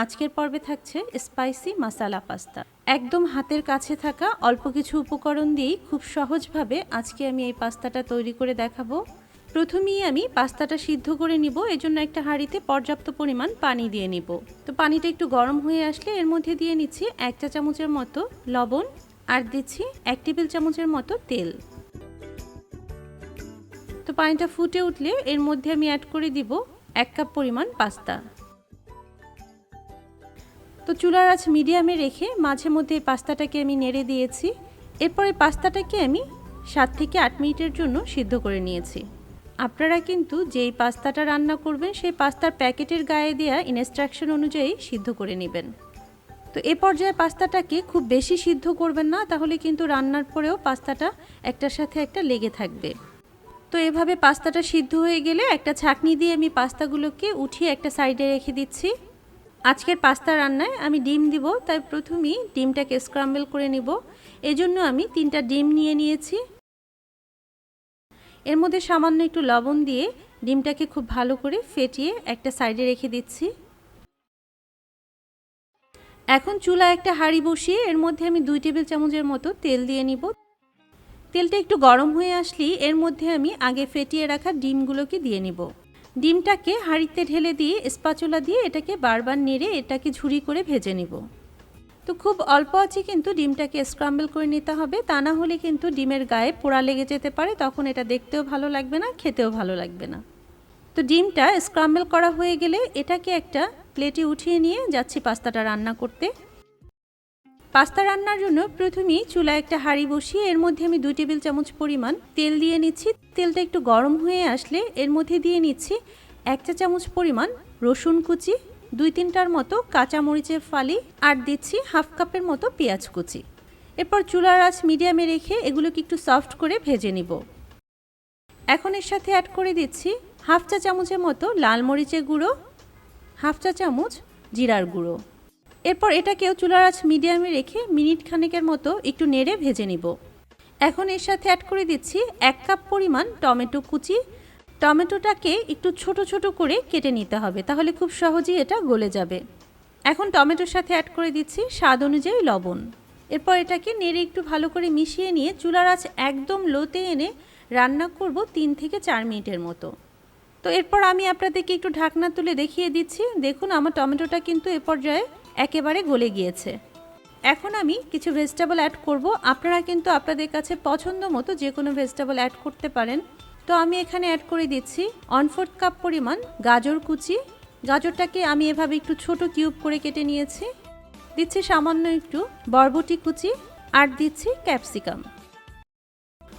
আজকের পর্বে থাকছে স্পাইসি মাসালা পাস্তা একদম হাতের কাছে থাকা অল্প কিছু উপকরণ দিয়েই খুব সহজভাবে আজকে আমি এই পাস্তাটা তৈরি করে দেখাবো। প্রথমেই আমি পাস্তাটা সিদ্ধ করে নিব, এজন্য একটা হাঁড়িতে পর্যাপ্ত পরিমাণ পানি দিয়ে নিব। তো পানিটা একটু গরম হয়ে আসলে এর মধ্যে দিয়ে নিচ্ছি এক চা চামচের মতো লবণ আর দিচ্ছি এক টেবিল চামচের মতো তেল। তো পানিটা ফুটে উঠলে এর মধ্যে আমি অ্যাড করে দিব এক কাপ পরিমাণ পাস্তা তো চুলার আঁচ মিডিয়ামে রেখে মাঝে মধ্যে পাস্তাটাকে আমি নেড়ে দিয়েছি। এরপরে পাস্তাটাকে আমি সাত থেকে আট মিনিটের জন্য সিদ্ধ করে নিয়েছি। আপনারা কিন্তু যেই পাস্তাটা রান্না করবেন, সেই পাস্তার প্যাকেটের গায়ে দেওয়া ইনস্ট্রাকশন অনুযায়ী সিদ্ধ করে নেবেন। তো এ পর্যায়ে পাস্তাটাকে খুব বেশি সিদ্ধ করবেন না, তাহলে কিন্তু রান্নার পরেও পাস্তাটা একটার সাথে একটা লেগে থাকবে। তো এভাবে পাস্তাটা সিদ্ধ হয়ে গেলে একটা ছাকনি দিয়ে আমি পাস্তাগুলোকে উঠিয়ে একটা সাইডে রেখে দিচ্ছি। আজকের পাস্তা রান্নায় আমি ডিম দিব, তাই প্রথমেই ডিমটাকে স্ক্রাম্বল করে নিব। এজন্য আমি তিনটা ডিম নিয়ে নিয়েছি। এর মধ্যে সামান্য একটু লবণ দিয়ে ডিমটাকে খুব ভালো করে ফেটিয়ে একটা সাইডে রেখে দিচ্ছি। এখন চুলা একটা হাঁড়ি বসিয়ে এর মধ্যে আমি দুই টেবিল চামচের মতো তেল দিয়ে নিব। তেলটা একটু গরম হয়ে আসলেই এর মধ্যে আমি আগে ফেটিয়ে রাখা ডিমগুলোকে দিয়ে নিব। ডিমটাকে হাঁড়িতে ঢেলে দিয়ে স্পাচুলা দিয়ে এটাকে বারবার নেড়ে এটাকে ঝুরি করে ভেজে নিব। তো খুব অল্প আছে কিন্তু ডিমটাকে স্ক্রাম্বল করে নিতে হবে। তা না হলে কিন্তু ডিমের গায়ে পোড়া লেগে যেতে পারে। তখন এটা দেখতেও ভালো লাগবে না, খেতেও ভালো লাগবে না। তো ডিমটা স্ক্রাম্বল করা হয়ে গেলে এটাকে একটা প্লেটে উঠিয়ে নিয়ে যাচ্ছি পাস্তাটা রান্না করতে। পাস্তা রান্নার জন্য প্রথমেই চুলায় একটা হাঁড়ি বসিয়ে এর মধ্যে আমি দুই টেবিল চামচ পরিমাণ তেল দিয়ে নিচ্ছি। তেলটা একটু গরম হয়ে আসলে এর মধ্যে দিয়ে নিচ্ছি এক চা চামচ পরিমাণ রসুন কুচি, দুই তিনটার মতো কাঁচা মরিচের ফালি আর দিচ্ছি হাফ কাপের মতো পেঁয়াজ কুচি। এরপর চুলার আঁচ মিডিয়ামে রেখে এগুলোকে একটু সফট করে ভেজে নিব। এখন এর সাথে অ্যাড করে দিচ্ছি হাফ চা চামচের মতো লাল মরিচের গুঁড়ো, হাফ চা চামচ জিরার গুঁড়ো। এরপর এটাকেও চুলার আঁচ মিডিয়ামে রেখে মিনিট খানেকের মতো একটু নেড়ে ভেজে নিব। এখন এর সাথে অ্যাড করে দিচ্ছি এক কাপ পরিমাণ টমেটো কুচি। টমেটোটাকে একটু ছোট ছোট করে কেটে নিতে হবে, তাহলে খুব সহজেই এটা গলে যাবে। এখন টমেটোর সাথে অ্যাড করে দিচ্ছি স্বাদ অনুযায়ী লবণ। এরপর এটাকে নেড়ে একটু ভালো করে মিশিয়ে নিয়ে চুলার আঁচ একদম লোতে এনে রান্না করব তিন থেকে চার মিনিটের মতো। তো এরপর আমি আপনাদেরকে একটু ঢাকনা তুলে দেখিয়ে দিচ্ছি। দেখুন, আমার টমেটোটা কিন্তু এ পর্যায়ে একেবারে গলে গিয়েছে। এখন আমি কিছু ভেজিটেবল অ্যাড করব। আপনারা কিন্তু আপনাদের কাছে পছন্দ মতো যে কোনো ভেজিটেবল অ্যাড করতে পারেন। তো আমি এখানে অ্যাড করে দিচ্ছি ওয়ান ফোর্থ কাপ পরিমাণ গাজর কুচি। গাজরটাকে আমি এভাবে একটু ছোট কিউব করে কেটে নিয়েছি। দিচ্ছি সামান্য একটু বরবটি কুচি আর দিচ্ছি ক্যাপসিকাম।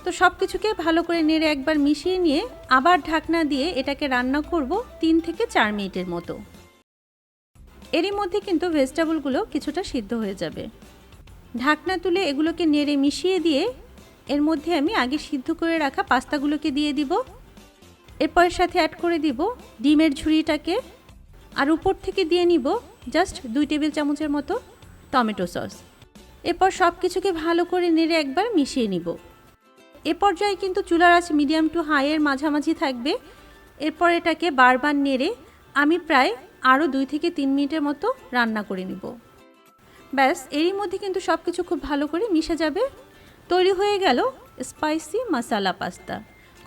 তো সব কিছুকে ভালো করে নেড়ে একবার মিশিয়ে নিয়ে আবার ঢাকনা দিয়ে এটাকে রান্না করব তিন থেকে চার মিনিটের মতো। এরই মধ্যে কিন্তু ভেজিটেবলগুলো কিছুটা সিদ্ধ হয়ে যাবে। ঢাকনা তুলে এগুলোকে নেড়ে মিশিয়ে দিয়ে এর মধ্যে আমি আগে সিদ্ধ করে রাখা পাস্তাগুলোকে দিয়ে দিব। এরপর সাথে অ্যাড করে দিব ডিমের ঝুড়িটাকে। আর উপর থেকে দিয়ে নিব জাস্ট দুই টেবিল চামচের মতো টমেটো সস। এরপর সব কিছুকে ভালো করে নেড়ে একবার মিশিয়ে নিব। এ পর্যায়ে কিন্তু চুলার আঁচ মিডিয়াম টু হাইয়ের মাঝামাঝি থাকবে। এরপর এটাকে বারবার নেড়ে আমি প্রায় আরও দুই থেকে তিন মিনিটের মতো রান্না করে নিব। ব্যাস, এরই মধ্যে কিন্তু সব কিছু খুব ভালো করে মিশে যাবে। তৈরি হয়ে গেল স্পাইসি মশালা পাস্তা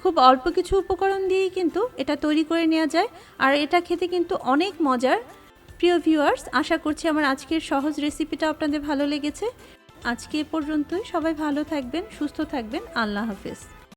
খুব অল্প কিছু উপকরণ দিয়েই কিন্তু এটা তৈরি করে নেওয়া যায়। আর এটা খেতে কিন্তু অনেক মজার। প্রিয় ভিউয়ার্স আশা করছি আমার আজকের সহজ রেসিপিটা আপনাদের ভালো লেগেছে। আজকে এ পর্যন্তই। সবাই ভালো থাকবেন, সুস্থ থাকবেন। আল্লাহ হাফেজ।